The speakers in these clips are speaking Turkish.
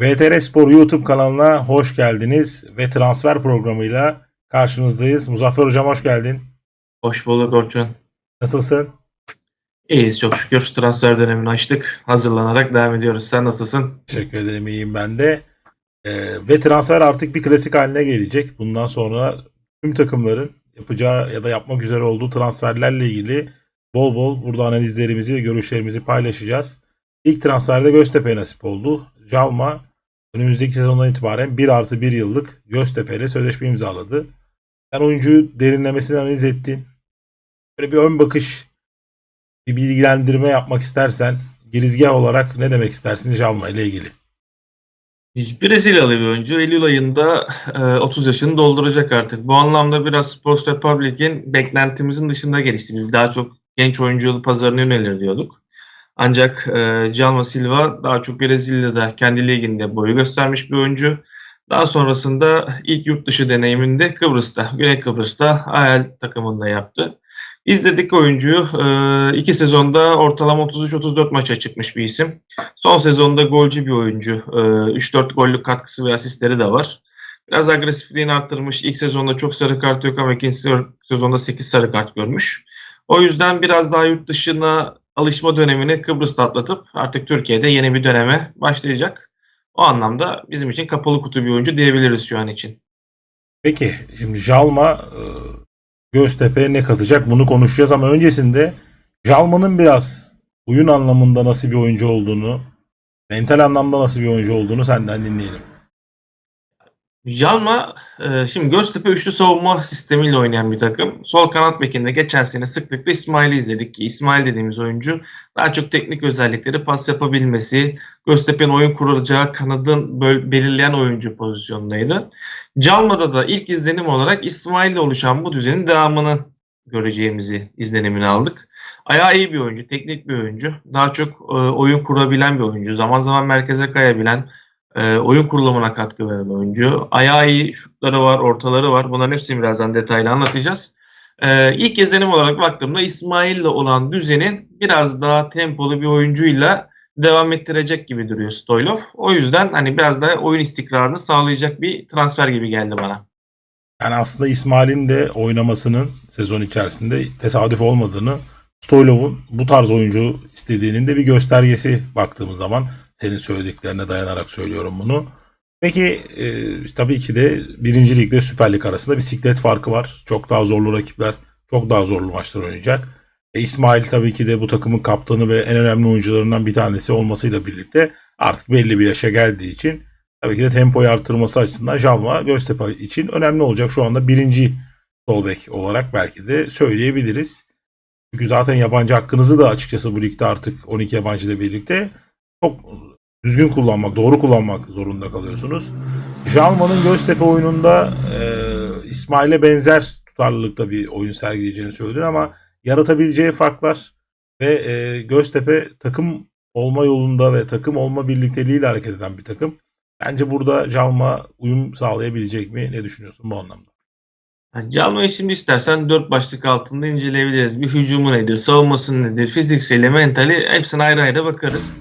VTR Spor YouTube kanalına hoş geldiniz. Ve transfer programıyla karşınızdayız. Muzaffer Hocam hoş geldin. Hoş bulduk Orçun. Nasılsın? İyiyiz çok şükür. Transfer dönemini açtık. Hazırlanarak devam ediyoruz. Sen nasılsın? Teşekkür ederim iyiyim ben de. Ee, ve transfer artık bir klasik haline gelecek. Bundan sonra tüm takımların yapacağı ya da yapmak üzere olduğu transferlerle ilgili bol bol burada analizlerimizi ve görüşlerimizi paylaşacağız. İlk transferde Göztepe nasip oldu. Jalma önümüzdeki sezondan itibaren 1 artı 1 yıllık Göztepe ile sözleşme imzaladı. Sen oyuncuyu derinlemesine analiz ettin. Böyle bir ön bakış, bir bilgilendirme yapmak istersen girizgah olarak ne demek istersin Jalma ile ilgili? Brezilyalı bir oyuncu. Eylül ayında e, 30 yaşını dolduracak artık. Bu anlamda biraz Sports Republic'in beklentimizin dışında gelişti. Biz daha çok genç oyuncu pazarına yönelir diyorduk. Ancak e, Jalma Silva daha çok Brezilya'da kendi liginde boyu göstermiş bir oyuncu. Daha sonrasında ilk yurt dışı deneyiminde Kıbrıs'ta, Güney Kıbrıs'ta AL takımında yaptı. İzledik oyuncuyu. E, iki sezonda ortalama 33-34 maça çıkmış bir isim. Son sezonda golcü bir oyuncu. E, 3-4 gollük katkısı ve asistleri de var. Biraz agresifliğini arttırmış. İlk sezonda çok sarı kart yok ama ikinci sezonda 8 sarı kart görmüş. O yüzden biraz daha yurt dışına alışma dönemini Kıbrıs'ta atlatıp artık Türkiye'de yeni bir döneme başlayacak. O anlamda bizim için kapalı kutu bir oyuncu diyebiliriz şu an için. Peki şimdi Jalma e, Göztepe'ye ne katacak bunu konuşacağız ama öncesinde Jalma'nın biraz oyun anlamında nasıl bir oyuncu olduğunu, mental anlamda nasıl bir oyuncu olduğunu senden dinleyelim. Jalma e, şimdi Göztepe üçlü savunma sistemiyle oynayan bir takım. Sol kanat bekinde geçen sene sıklıkla İsmail'i izledik ki İsmail dediğimiz oyuncu daha çok teknik özellikleri pas yapabilmesi, Göztepe'nin oyun kuracağı kanadın belirleyen oyuncu pozisyondaydı. Jalma'da da ilk izlenim olarak İsmail ile oluşan bu düzenin devamını göreceğimizi izlenimini aldık. Ayağı iyi bir oyuncu, teknik bir oyuncu. Daha çok e, oyun kurabilen bir oyuncu. Zaman zaman merkeze kayabilen, e, oyun kurulumuna katkı veren oyuncu. Ayağı iyi, şutları var, ortaları var. Bunların hepsini birazdan detaylı anlatacağız. E, ilk izlenim olarak baktığımda İsmail'le olan düzenin biraz daha tempolu bir oyuncuyla devam ettirecek gibi duruyor Stoylov. O yüzden hani biraz daha oyun istikrarını sağlayacak bir transfer gibi geldi bana. Yani aslında İsmail'in de oynamasının sezon içerisinde tesadüf olmadığını, Stoylov'un bu tarz oyuncu istediğinin de bir göstergesi baktığımız zaman senin söylediklerine dayanarak söylüyorum bunu. Peki e, tabii ki de birinci ligle Süper Lig arasında bisiklet farkı var. Çok daha zorlu rakipler, çok daha zorlu maçlar oynayacak. E, İsmail tabii ki de bu takımın kaptanı ve en önemli oyuncularından bir tanesi olmasıyla birlikte artık belli bir yaşa geldiği için tabii ki de tempoyu artırması açısından Jalma Göztepe için önemli olacak. Şu anda birinci sol bek olarak belki de söyleyebiliriz. Çünkü zaten yabancı hakkınızı da açıkçası bu ligde artık 12 yabancı ile birlikte çok düzgün kullanmak, doğru kullanmak zorunda kalıyorsunuz. Jalma'nın Göztepe oyununda e, İsmail'e benzer tutarlılıkta bir oyun sergileyeceğini söyledi ama yaratabileceği farklar ve e, Göztepe takım olma yolunda ve takım olma birlikteliğiyle hareket eden bir takım. Bence burada Jalma uyum sağlayabilecek mi? Ne düşünüyorsun bu anlamda? Yani Calma'yı şimdi istersen dört başlık altında inceleyebiliriz. Bir hücumu nedir, savunması nedir, fizikseli, mentali hepsine ayrı ayrı bakarız.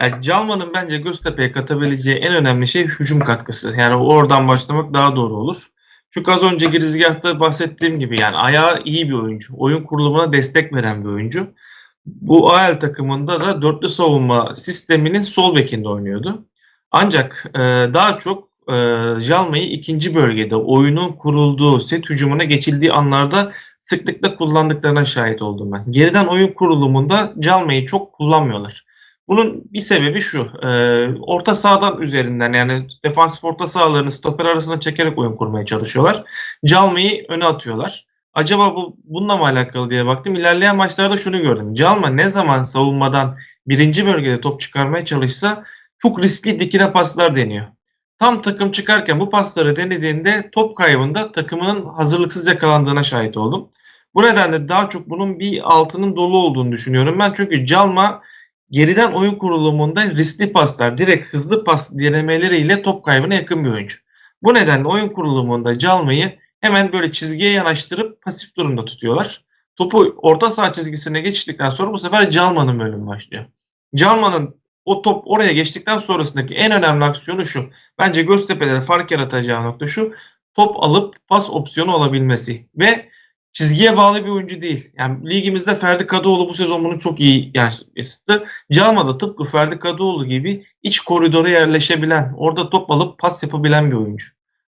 Yani Calma'nın bence Göztepe'ye katabileceği en önemli şey hücum katkısı. Yani oradan başlamak daha doğru olur. Çünkü az önce girizgahta bahsettiğim gibi yani ayağı iyi bir oyuncu. Oyun kurulumuna destek veren bir oyuncu. Bu AL takımında da dörtlü savunma sisteminin sol bekinde oynuyordu. Ancak e, daha çok e, Jalma'yı ikinci bölgede oyunun kurulduğu, set hücumuna geçildiği anlarda sıklıkla kullandıklarına şahit oldum ben. Geriden oyun kurulumunda Jalma'yı çok kullanmıyorlar. Bunun bir sebebi şu. E, orta sahadan üzerinden yani defansif orta sahalarını stoper arasına çekerek oyun kurmaya çalışıyorlar. Calma'yı öne atıyorlar. Acaba bu bununla mı alakalı diye baktım. İlerleyen maçlarda şunu gördüm. Calma ne zaman savunmadan birinci bölgede top çıkarmaya çalışsa çok riskli dikine paslar deniyor. Tam takım çıkarken bu pasları denediğinde top kaybında takımının hazırlıksız yakalandığına şahit oldum. Bu nedenle daha çok bunun bir altının dolu olduğunu düşünüyorum ben. Çünkü Calma geriden oyun kurulumunda riskli paslar, direkt hızlı pas denemeleriyle top kaybına yakın bir oyuncu. Bu nedenle oyun kurulumunda Calma'yı hemen böyle çizgiye yanaştırıp pasif durumda tutuyorlar. Topu orta saha çizgisine geçtikten sonra bu sefer Calma'nın bölümü başlıyor. Calma'nın o top oraya geçtikten sonrasındaki en önemli aksiyonu şu. Bence Göztepe'de fark yaratacağı nokta şu. Top alıp pas opsiyonu olabilmesi ve çizgiye bağlı bir oyuncu değil. Yani ligimizde Ferdi Kadıoğlu bu sezon bunu çok iyi yansıttı. Calma da tıpkı Ferdi Kadıoğlu gibi iç koridora yerleşebilen, orada top alıp pas yapabilen bir oyuncu.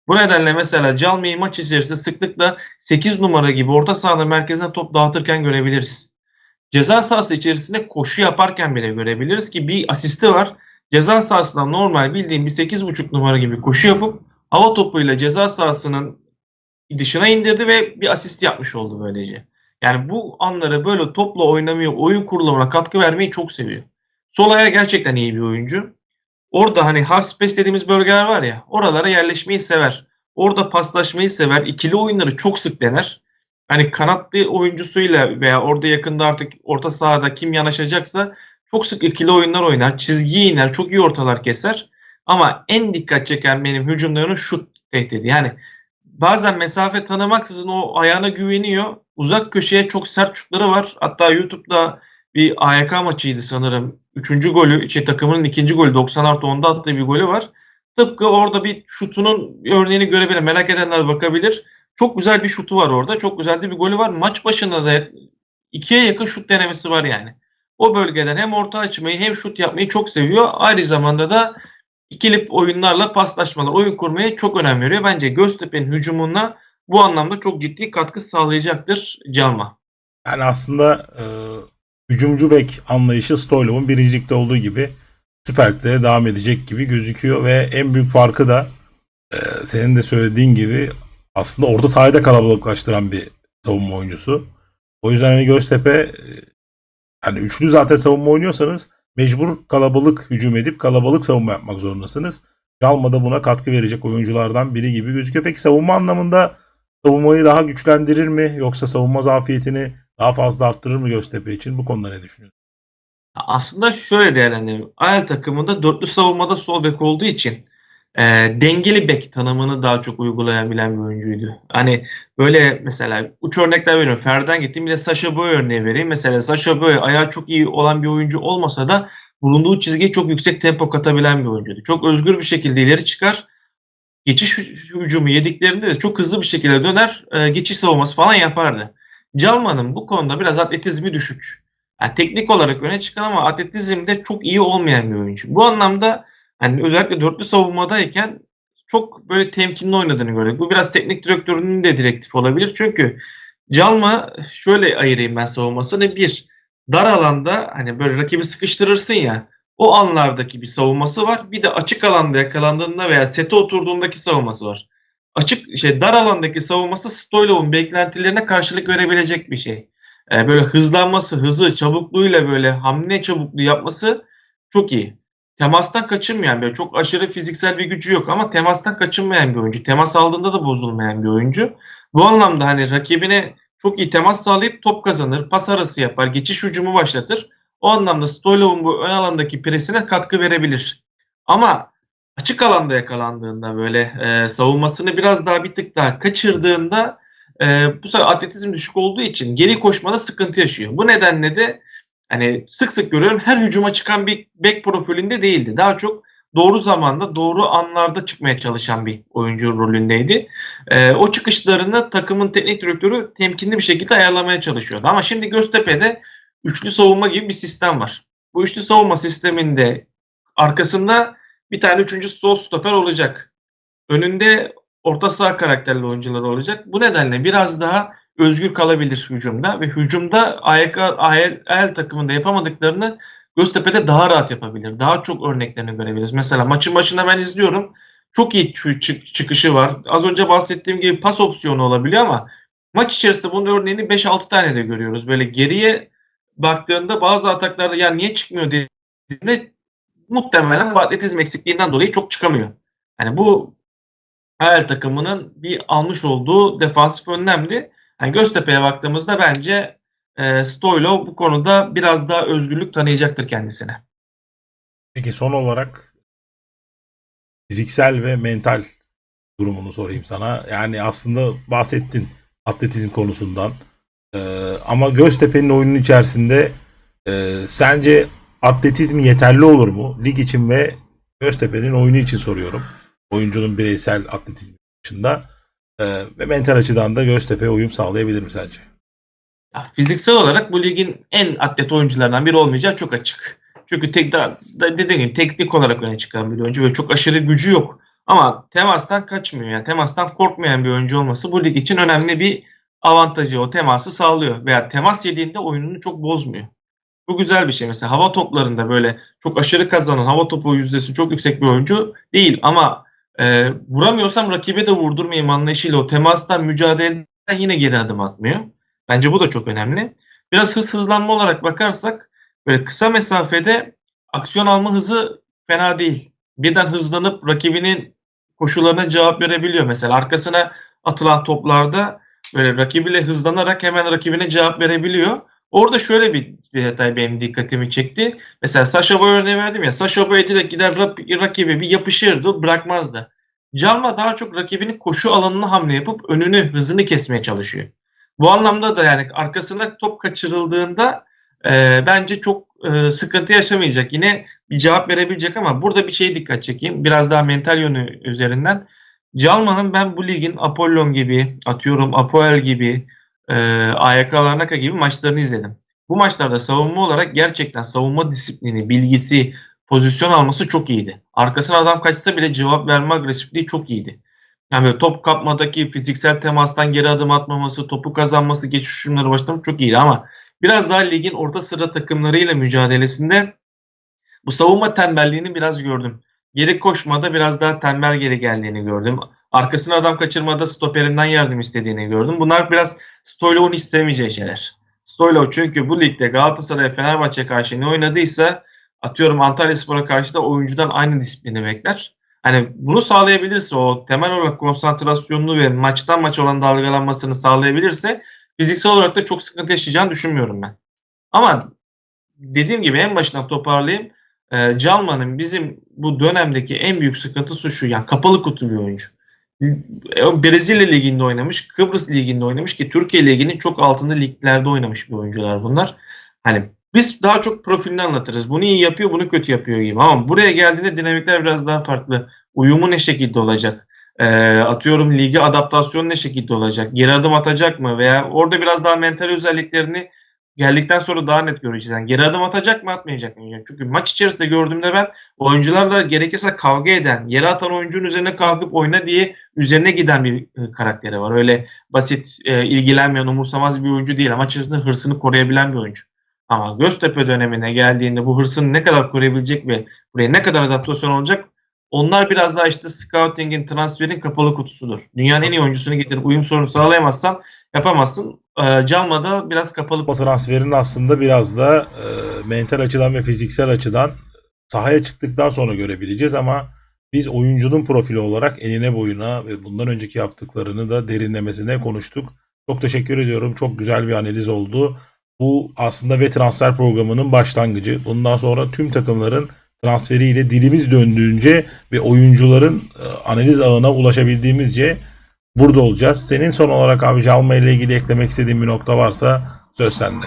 Bu nedenle mesela Calma'yı maç içerisinde sıklıkla 8 numara gibi orta sahada merkezine top dağıtırken görebiliriz. Ceza sahası içerisinde koşu yaparken bile görebiliriz ki bir asisti var. Ceza sahasından normal bildiğim bir 8.5 numara gibi koşu yapıp hava topuyla ceza sahasının dışına indirdi ve bir asist yapmış oldu böylece. Yani bu anları böyle topla oynamayı, oyun kurulumuna katkı vermeyi çok seviyor. Sol ayağı gerçekten iyi bir oyuncu. Orada hani half space dediğimiz bölgeler var ya, oralara yerleşmeyi sever. Orada paslaşmayı sever. İkili oyunları çok sık dener. Hani kanatlı oyuncusuyla veya orada yakında artık orta sahada kim yanaşacaksa çok sık ikili oyunlar oynar. Çizgiye iner. Çok iyi ortalar keser. Ama en dikkat çeken benim hücumda yönü şut tehdidi. Yani bazen mesafe tanımaksızın o ayağına güveniyor. Uzak köşeye çok sert şutları var. Hatta YouTube'da bir AYK maçıydı sanırım. Üçüncü golü, şey, takımının ikinci golü 90 artı 10'da attığı bir golü var. Tıpkı orada bir şutunun örneğini görebilir. Merak edenler bakabilir. Çok güzel bir şutu var orada. Çok güzel de bir golü var. Maç başında da ikiye yakın şut denemesi var yani. O bölgeden hem orta açmayı hem şut yapmayı çok seviyor. Aynı zamanda da ikili oyunlarla paslaşmalı oyun kurmaya çok önem veriyor. Bence Göztepe'nin hücumuna bu anlamda çok ciddi katkı sağlayacaktır Calma. Yani aslında e, hücumcu bek anlayışı Stoylov'un birincilikte olduğu gibi Süper Lig'de devam edecek gibi gözüküyor ve en büyük farkı da e, senin de söylediğin gibi aslında orada sahada kalabalıklaştıran bir savunma oyuncusu. O yüzden hani Göztepe hani üçlü zaten savunma oynuyorsanız mecbur kalabalık hücum edip kalabalık savunma yapmak zorundasınız. Calma da buna katkı verecek oyunculardan biri gibi gözüküyor. Peki savunma anlamında savunmayı daha güçlendirir mi yoksa savunma zafiyetini daha fazla arttırır mı Göztepe için? Bu konuda ne düşünüyorsun? Aslında şöyle değerlendirelim. Ayel takımında dörtlü savunmada sol bek olduğu için e, dengeli bek tanımını daha çok uygulayabilen bir oyuncuydu. Hani böyle mesela uç örnekler veriyorum. Ferden gittim bir de Sasha Boy örneği vereyim. Mesela Sasha Boy ayağı çok iyi olan bir oyuncu olmasa da bulunduğu çizgiye çok yüksek tempo katabilen bir oyuncuydu. Çok özgür bir şekilde ileri çıkar. Geçiş hücumu yediklerinde de çok hızlı bir şekilde döner. E, geçiş savunması falan yapardı. Calman'ın bu konuda biraz atletizmi düşük. Yani teknik olarak öne çıkan ama atletizmde çok iyi olmayan bir oyuncu. Bu anlamda hani özellikle dörtlü savunmadayken çok böyle temkinli oynadığını gördük. Bu biraz teknik direktörünün de direktif olabilir. Çünkü Calma şöyle ayırayım ben savunmasını. Bir, dar alanda hani böyle rakibi sıkıştırırsın ya o anlardaki bir savunması var. Bir de açık alanda yakalandığında veya sete oturduğundaki savunması var. Açık şey dar alandaki savunması Stoylov'un beklentilerine karşılık verebilecek bir şey. Ee, böyle hızlanması, hızı, çabukluğuyla böyle hamle çabukluğu yapması çok iyi. Temastan kaçınmayan böyle çok aşırı fiziksel bir gücü yok ama temastan kaçınmayan bir oyuncu. Temas aldığında da bozulmayan bir oyuncu. Bu anlamda hani rakibine çok iyi temas sağlayıp top kazanır, pas arası yapar, geçiş hücumu başlatır. O anlamda Stoylov'un bu ön alandaki presine katkı verebilir. Ama açık alanda yakalandığında böyle e, savunmasını biraz daha bir tık daha kaçırdığında e, bu sefer atletizm düşük olduğu için geri koşmada sıkıntı yaşıyor. Bu nedenle de hani sık sık görüyorum her hücuma çıkan bir bek profilinde değildi. Daha çok doğru zamanda doğru anlarda çıkmaya çalışan bir oyuncu rolündeydi. E, o çıkışlarını takımın teknik direktörü temkinli bir şekilde ayarlamaya çalışıyordu. Ama şimdi Göztepe'de üçlü savunma gibi bir sistem var. Bu üçlü savunma sisteminde arkasında bir tane üçüncü sol stoper olacak. Önünde orta saha karakterli oyuncular olacak. Bu nedenle biraz daha özgür kalabilir hücumda ve hücumda AYK, AYL, AYL takımında yapamadıklarını Göztepe'de daha rahat yapabilir. Daha çok örneklerini görebiliriz. Mesela maçın başında ben izliyorum. Çok iyi çıkışı var. Az önce bahsettiğim gibi pas opsiyonu olabiliyor ama maç içerisinde bunun örneğini 5-6 tane de görüyoruz. Böyle geriye baktığında bazı ataklarda ya niye çıkmıyor dediğinde muhtemelen atletizm eksikliğinden dolayı çok çıkamıyor. Yani bu Hayal takımının bir almış olduğu defansif önlemdi. Yani Göztepe'ye baktığımızda bence e, Stoylov bu konuda biraz daha özgürlük tanıyacaktır kendisine. Peki son olarak fiziksel ve mental durumunu sorayım sana. Yani aslında bahsettin atletizm konusundan. Ee, ama Göztepe'nin oyunun içerisinde e, sence atletizm yeterli olur mu? Lig için ve Göztepe'nin oyunu için soruyorum. Oyuncunun bireysel atletizm dışında Ee, ve mental açıdan da Göztepe uyum sağlayabilir mi sence? Ya, fiziksel olarak bu ligin en atlet oyuncularından biri olmayacağı çok açık. Çünkü tek da dediğim gibi teknik olarak öne çıkan bir oyuncu ve çok aşırı gücü yok. Ama temastan kaçmıyor yani temastan korkmayan bir oyuncu olması bu lig için önemli bir avantajı. O teması sağlıyor veya temas yediğinde oyununu çok bozmuyor. Bu güzel bir şey. Mesela hava toplarında böyle çok aşırı kazanan hava topu yüzdesi çok yüksek bir oyuncu değil ama e, vuramıyorsam rakibe de vurdurmayayım anlayışıyla o temastan mücadeleden yine geri adım atmıyor. Bence bu da çok önemli. Biraz hız hızlanma olarak bakarsak böyle kısa mesafede aksiyon alma hızı fena değil. Birden hızlanıp rakibinin koşullarına cevap verebiliyor. Mesela arkasına atılan toplarda böyle rakibiyle hızlanarak hemen rakibine cevap verebiliyor. Orada şöyle bir, detay benim dikkatimi çekti. Mesela Sasha Boy örneği verdim ya. Sasha Boy direkt gider rak- rakibi bir yapışırdı bırakmazdı. Calma daha çok rakibinin koşu alanına hamle yapıp önünü hızını kesmeye çalışıyor. Bu anlamda da yani arkasına top kaçırıldığında e, bence çok e, sıkıntı yaşamayacak. Yine bir cevap verebilecek ama burada bir şeye dikkat çekeyim. Biraz daha mental yönü üzerinden. Calman'ın ben bu ligin Apollon gibi, atıyorum Apoel gibi, e, AYK Larnaka gibi maçlarını izledim. Bu maçlarda savunma olarak gerçekten savunma disiplini, bilgisi, pozisyon alması çok iyiydi. Arkasına adam kaçsa bile cevap verme agresifliği çok iyiydi. Yani böyle top kapmadaki fiziksel temastan geri adım atmaması, topu kazanması, geçiş hücumları başlaması çok iyiydi ama biraz daha ligin orta sıra takımlarıyla mücadelesinde bu savunma tembelliğini biraz gördüm. Geri koşmada biraz daha tembel geri geldiğini gördüm. Arkasına adam kaçırmada stoperinden yardım istediğini gördüm. Bunlar biraz Stoylov'un istemeyeceği şeyler. Stoylov çünkü bu ligde Galatasaray Fenerbahçe karşı ne oynadıysa atıyorum Antalya Spor'a karşı da oyuncudan aynı disiplini bekler. Hani bunu sağlayabilirse o temel olarak konsantrasyonunu ve maçtan maça olan dalgalanmasını sağlayabilirse fiziksel olarak da çok sıkıntı yaşayacağını düşünmüyorum ben. Ama dediğim gibi en başından toparlayayım. E, Calman'ın bizim bu dönemdeki en büyük sıkıntısı şu. Yani kapalı kutu bir oyuncu. E, Brezilya Ligi'nde oynamış, Kıbrıs Ligi'nde oynamış ki Türkiye Ligi'nin çok altında liglerde oynamış bir oyuncular bunlar. Hani biz daha çok profilini anlatırız. Bunu iyi yapıyor, bunu kötü yapıyor gibi. Ama buraya geldiğinde dinamikler biraz daha farklı. Uyumu ne şekilde olacak? E, atıyorum ligi adaptasyon ne şekilde olacak? Geri adım atacak mı? Veya orada biraz daha mental özelliklerini geldikten sonra daha net göreceğiz. Yani geri adım atacak mı atmayacak mı? Çünkü maç içerisinde gördüğümde ben oyuncularla gerekirse kavga eden, yere atan oyuncunun üzerine kalkıp oyna diye üzerine giden bir e, karakteri var. Öyle basit, e, ilgilenmeyen, umursamaz bir oyuncu değil. Maç içerisinde hırsını koruyabilen bir oyuncu. Ama Göztepe dönemine geldiğinde bu hırsını ne kadar koruyabilecek ve buraya ne kadar adaptasyon olacak onlar biraz daha işte scouting'in, transferin kapalı kutusudur. Dünyanın en iyi oyuncusunu getirip uyum sorunu sağlayamazsan yapamazsın. E, Calma'da biraz kapalı O transferin aslında biraz da e, mental açıdan ve fiziksel açıdan sahaya çıktıktan sonra görebileceğiz ama biz oyuncunun profili olarak enine boyuna ve bundan önceki yaptıklarını da derinlemesine konuştuk. Çok teşekkür ediyorum. Çok güzel bir analiz oldu. Bu aslında ve transfer programının başlangıcı. Bundan sonra tüm takımların transferiyle dilimiz döndüğünce ve oyuncuların e, analiz ağına ulaşabildiğimizce burada olacağız. Senin son olarak abi Jalma ile ilgili eklemek istediğin bir nokta varsa söz sende.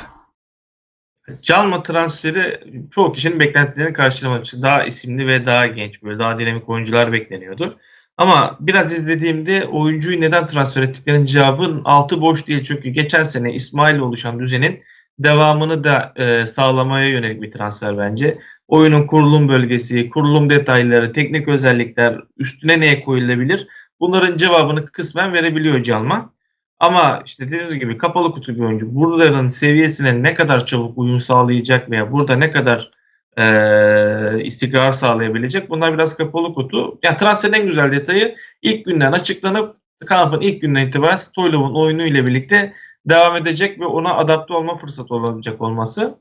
Calma transferi çoğu kişinin beklentilerini karşılamadı. Daha isimli ve daha genç, böyle daha dinamik oyuncular bekleniyordu. Ama biraz izlediğimde oyuncuyu neden transfer ettiklerinin cevabın altı boş değil. Çünkü geçen sene İsmail oluşan düzenin devamını da e, sağlamaya yönelik bir transfer bence. Oyunun kurulum bölgesi, kurulum detayları, teknik özellikler, üstüne neye koyulabilir? Bunların cevabını kısmen verebiliyor Calma. Ama işte dediğiniz gibi kapalı kutu bir oyuncu. Buraların seviyesine ne kadar çabuk uyum sağlayacak veya burada ne kadar e, istikrar sağlayabilecek bunlar biraz kapalı kutu. Yani transferin en güzel detayı ilk günden açıklanıp kampın ilk günden itibaren Stoylov'un oyunu ile birlikte devam edecek ve ona adapte olma fırsatı olabilecek olması.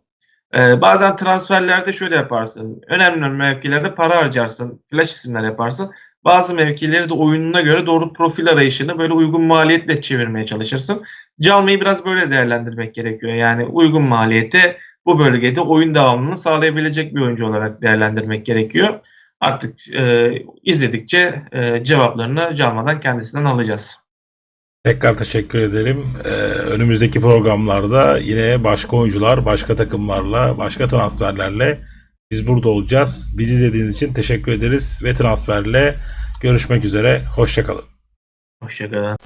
E, bazen transferlerde şöyle yaparsın. Önemli mevkilerde para harcarsın. Flash isimler yaparsın. Bazı mevkileri de oyununa göre doğru profil arayışını böyle uygun maliyetle çevirmeye çalışırsın. Calmayı biraz böyle değerlendirmek gerekiyor. Yani uygun maliyete bu bölgede oyun devamlılığını sağlayabilecek bir oyuncu olarak değerlendirmek gerekiyor. Artık e, izledikçe e, cevaplarını Calma'dan kendisinden alacağız. Tekrar teşekkür ederim. Ee, önümüzdeki programlarda yine başka oyuncular, başka takımlarla, başka transferlerle biz burada olacağız. Bizi izlediğiniz için teşekkür ederiz ve transferle görüşmek üzere. Hoşçakalın. Hoşçakalın.